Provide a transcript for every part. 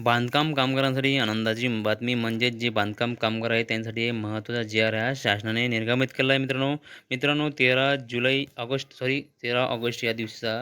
बांधकाम कामगारांसाठी आनंदाची बातमी म्हणजेच जे बांधकाम कामगार आहेत त्यांसाठी हे महत्त्वाचा जी आर हा शासनाने निर्गमित केला आहे मित्रांनो. मित्रांनो तेरा जुलै ऑगस्ट सॉरी तेरा ऑगस्ट या दिवशीचा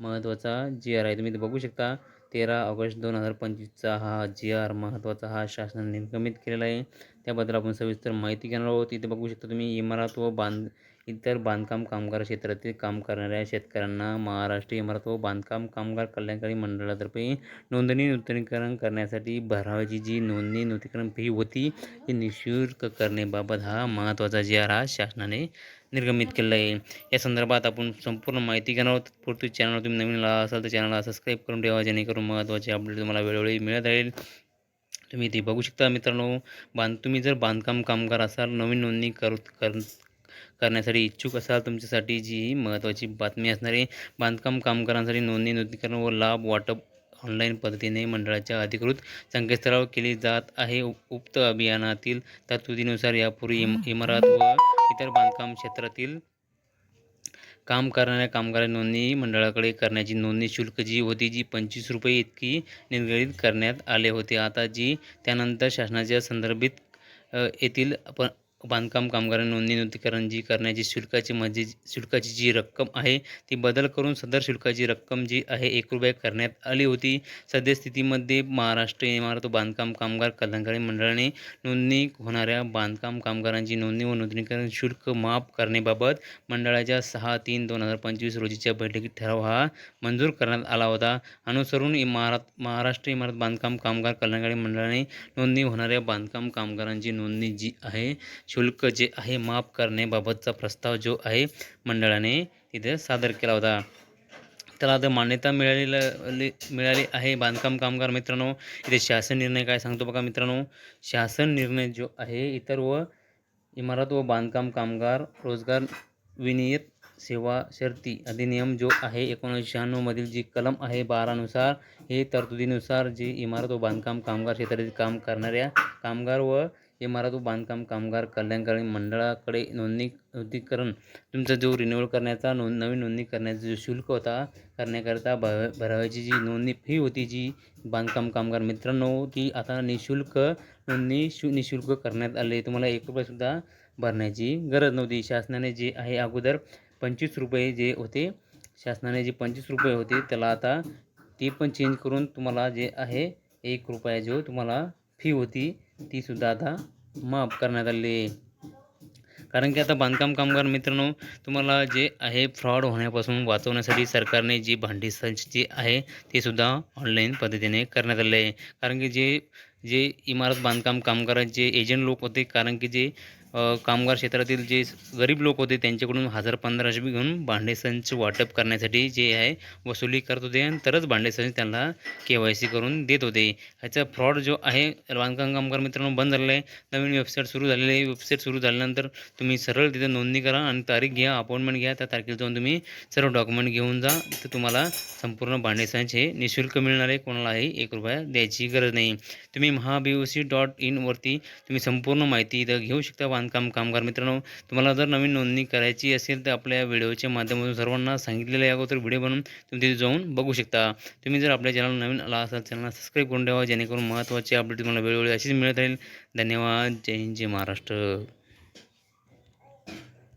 महत्त्वाचा जी आर आहे. तुम्ही बघू शकता तेरा ऑगस्ट दोन हजार पंचवीसचा हा जी आर महत्त्वाचा हा शासनाने निर्गमित केलेला आहे. त्याबद्दल आपण सविस्तर माहिती घेणार आहोत. इथे बघू शकता तुम्ही इमारत व बांध इतर बांधकाम कामगार क्षेत्रातील काम करणाऱ्या शेतकऱ्यांना महाराष्ट्र इमारत व बांधकाम कामगार कल्याणकारी मंडळातर्फे नोंदणी नूतनीकरण करण्यासाठी भरावाची जी नोंदणी नूतनीकरण फी होती ती निशुल्क करण्याबाबत हा महत्त्वाचा जी आर हा शासनाने निर्गमित केलं आहे. या संदर्भात आपण संपूर्ण माहिती घेणार आहोत. पुढील चॅनलवर तुम्ही नवीन असाल तर चॅनलला सबस्क्राईब करून ठेवा जेणेकरून महत्त्वाचे अपडेट तुम्हाला वेळोवेळी मिळत राहील. तुम्ही ते बघू शकता मित्रांनो. बांध तुम्ही जर बांधकाम कामगार असाल नवीन नोंदणी करू कर करण्यासाठी इच्छुक असाल तुमच्यासाठी जी महत्त्वाची बातमी असणारी बांधकाम कामगारांसाठी नोंदणी नूतनीकरण व लाभ वाटप ऑनलाईन पद्धतीने मंडळाच्या अधिकृत संकेतस्थळावर केली जात आहे. उक्त अभियानातील तरतुदीनुसार यापूर्वी इम इमारत व इतर बांधकाम क्षेत्रातील काम करणाऱ्या कामगार नोंदणी मंडळाकडे करण्याची नोंदणी शुल्क जी होती जी पंचवीस रुपये इतकी निर्धारित करण्यात आले होते. आता जी त्यानंतर शासनाच्या संदर्भित येथील प बांधकाम कामगार नोंदणी नूतनीकरण जी करण्याची शुल्काची म्हणजे शुल्काची जी रक्कम आहे ती बदल करून सदर शुल्काची रक्कम जी आहे एक रुपये करण्यात आली होती. सद्यस्थितीमध्ये महाराष्ट्र इमारत बांधकाम कामगार कल्याणकारी मंडळाने नोंदणी होणाऱ्या बांधकाम कामगारांची नोंदणी व नूतनीकरण शुल्क माफ करण्याबाबत मंडळाच्या सहा तीन दोन हजार पंचवीस रोजीच्या बैठकीत ठराव हा मंजूर करण्यात आला होता. अनुसरून इमारत महाराष्ट्र इमारत बांधकाम कामगार कल्याणकारी मंडळाने नोंदणी होणाऱ्या बांधकाम कामगारांची नोंदणी जी आहे शुल्क जे आहे माफ करण्याबाबतचा प्रस्ताव जो आहे मंडळाने इथे सादर केला होता. त्याला आता मान्यता मिळालेली मिळाली आहे बांधकाम कामगार मित्रांनो. इथे शासन निर्णय काय सांगतो बघा मित्रांनो. शासन निर्णय जो आहे इतर व इमारत व बांधकाम कामगार रोजगार विनियत सेवा शर्ती अधिनियम जो आहे एकोणीसशे शहाण्णवमधील जी कलम आहे बारानुसार हे तरतुदीनुसार जी इमारत व बांधकाम कामगार क्षेत्रातील काम करणाऱ्या कामगार व इमारत व बांधकाम कामगार कल्याणकारी मंडळाकडे नोंदणी नोंदणीकरण तुमचा जो रिन्युअल करण्याचा नोंद नवीन नोंदणी करण्याचा जो शुल्क होता करण्याकरता भ भरावायची जी नोंदणी फी होती जी बांधकाम कामगार मित्रांनो ती आता निशुल्क नोंदणी शु निशुल्क करण्यात आली. तुम्हाला एक रुपयेसुद्धा भरण्याची गरज नव्हती. शासनाने जे आहे अगोदर पंचवीस रुपये जे होते शासनाने जे पंचवीस रुपये होते त्याला आता ती पण चेंज करून तुम्हाला जे आहे एक रुपया जो तुम्हाला फी होती तीसुद्धा आता माफ करण्यात आली. आहे कारण की आता बांधकाम कामगार मित्रांनो तुम्हाला जे आहे फ्रॉड होण्यापासून वाचवण्यासाठी सरकारने जी भांडी संच जी आहे ते सुद्धा ऑनलाईन पद्धतीने करण्यात आले. आहे कारण की जे जे इमारत बांधकाम कामगारांचे एजंट लोक होते कारण की जे कामगार क्षेत्रातील जे गरीब लोक होते त्यांच्याकडून हजार पंधराशे घेऊन भांडेसंच वाटप करण्यासाठी जे आहे वसुली करत होते आणि तरच भांडेसंच त्यांना के वाय सी करून देत होते. ह्याचा फ्रॉड जो आहे बांधकाम कामगार मित्रांनो बंद झालेला आहे. नवीन वेबसाईट सुरू झालेली आहे. वेबसाईट सुरू झाल्यानंतर तुम्ही सरळ तिथे नोंदणी करा आणि तारीख घ्या अपॉइंटमेंट घ्या. त्या तारखेला जाऊन तुम्ही सर्व डॉक्युमेंट घेऊन जा. तर तुम्हाला संपूर्ण भांडेसंच हे निशुल्क मिळणार आहे. कोणालाही एक रुपया द्यायची गरज नाही. तुम्ही महाबीओसी डॉट इनवरती तुम्ही संपूर्ण माहिती इथं घेऊ शकता. बांधकाम कामगार मित्रांनो तुम्हाला जर नवीन नोंदणी करायची असेल तर आपल्या व्हिडिओच्या माध्यमातून सर्वांना सांगितलेलं आहे. अगोदर व्हिडिओ बनवून तुम्ही तिथे जाऊन बघू शकता. तुम्ही जर आपल्या चॅनल नवीन आला असाल चॅनलला सबस्क्राईब करून ठेवा जेणेकरून महत्त्वाचे अपडेट तुम्हाला वेळोवेळी अशीच मिळत राहील. धन्यवाद. जय हिंद जय महाराष्ट्र.